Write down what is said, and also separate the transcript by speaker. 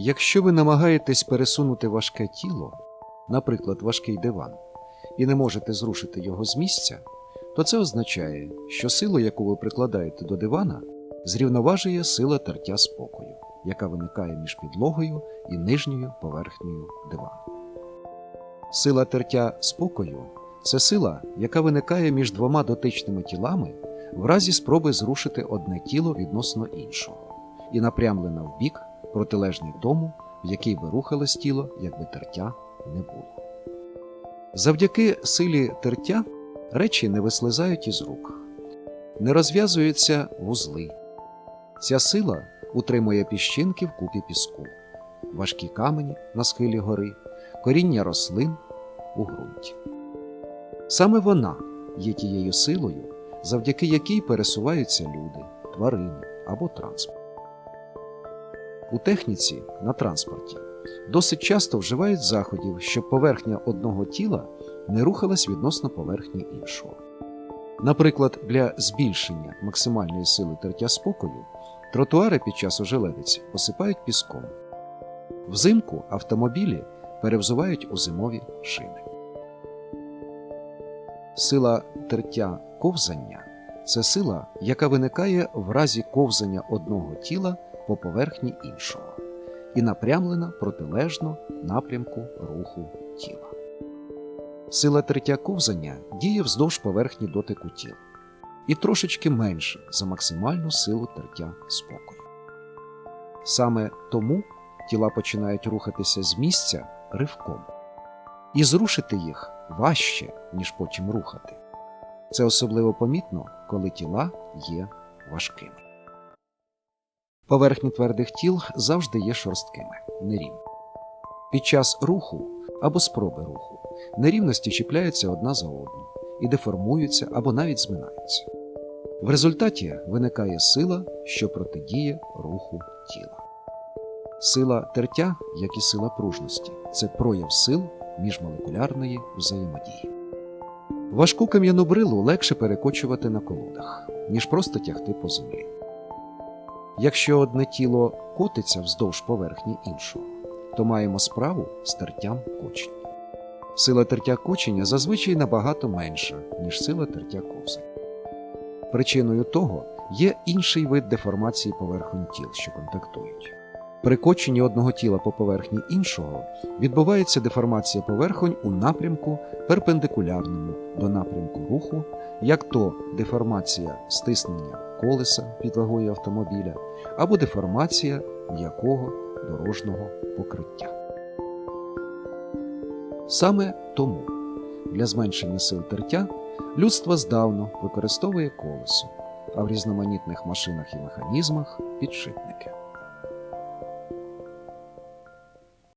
Speaker 1: Якщо ви намагаєтесь пересунути важке тіло, наприклад, важкий диван, і не можете зрушити його з місця, то це означає, що силу, яку ви прикладаєте до дивана, зрівноважує сила тертя спокою, яка виникає між підлогою і нижньою поверхнею дивану. Сила тертя спокою це сила, яка виникає між двома дотичними тілами в разі спроби зрушити одне тіло відносно іншого, і напрямлена в бік, протилежний тому, в який би рухалось тіло, якби тертя не було. Завдяки силі тертя речі не вислизають із рук, не розв'язуються вузли. Ця сила утримує піщинки в купі піску, важкі камені на схилі гори, коріння рослин у ґрунті. Саме вона є тією силою, завдяки якій пересуваються люди, тварини або транспорт. У техніці на транспорті досить часто вживають заходів, щоб поверхня одного тіла не рухалась відносно поверхні іншого. Наприклад, для збільшення максимальної сили тертя спокою тротуари під час ожеледиці посипають піском. Взимку автомобілі перевзувають у зимові шини. Сила тертя ковзання це сила, яка виникає в разі ковзання одного тіла по поверхні іншого і напрямлена протилежно напрямку руху тіла. Сила тертя ковзання діє вздовж поверхні дотику тіла і трошечки менше за максимальну силу тертя спокою. Саме тому тіла починають рухатися з місця ривком, і зрушити їх важче, ніж потім рухати. Це особливо помітно, коли тіла є важкими. Поверхні твердих тіл завжди є шорсткими, нерівні. Під час руху або спроби руху нерівності чіпляються одна за одну і деформуються або навіть зминаються. В результаті виникає сила, що протидіє руху тіла. Сила тертя, як і сила пружності, це прояв сил міжмолекулярної взаємодії. Важку кам'яну брилу легше перекочувати на колодах, ніж просто тягти по землі. Якщо одне тіло котиться вздовж поверхні іншого, то маємо справу з тертям кочення. Сила тертя кочення зазвичай набагато менша, ніж сила тертя ковзання. Причиною того є інший вид деформації поверхонь тіл, що контактують. При коченні одного тіла по поверхні іншого відбувається деформація поверхонь у напрямку перпендикулярному до напрямку руху, як то деформація стиснення колеса під вагою автомобіля або деформація м'якого дорожнього покриття. Саме тому для зменшення сил тертя людство здавно використовує колесо, а в різноманітних машинах і механізмах підшипники.